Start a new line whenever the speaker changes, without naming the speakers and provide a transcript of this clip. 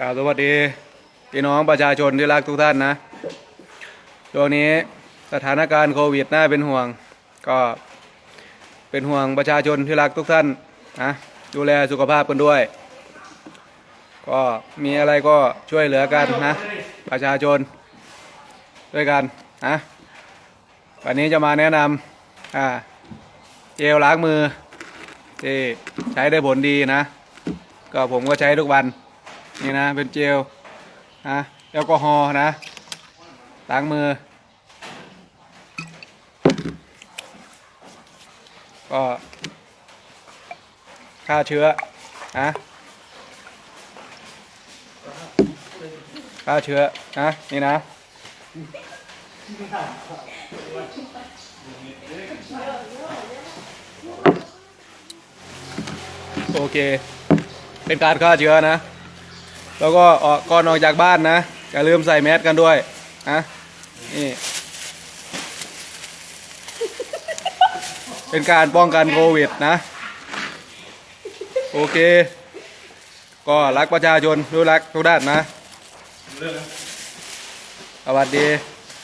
กล่าวสวัสดีพี่น้องประชาชนที่รักทุกท่านนะช่วงนี้สถานการณ์โควิดน่าเป็นห่วง ก็เป็นห่วงประชาชนที่รักทุกท่านนะดูแลสุขภาพกันด้วย ก็มีอะไรก็ช่วยเหลือกันนะ ประชาชนด้วยกันนะวันนี้จะมาแนะนำอ่าเจลล้างมือที่ใช้ได้ผลดีนะ ก็ผมก็ใช้ทุกวัน นี่นะเป็นเจลนะแอลกอฮอล์นะล้างมือ ก็ฆ่าเชื้อนะฆ่าเชื้อนะนี่นะโอเค เป็นการฆ่าเชื้อนะ แล้วก็ออกก่อนออกจากบ้านนะอย่าลืมใส่แมสกันด้วยนะนี่เป็นการป้องกันโควิดนะ โอเค ก็รักประชาชนดูรักทุกด้านนะสวัสดี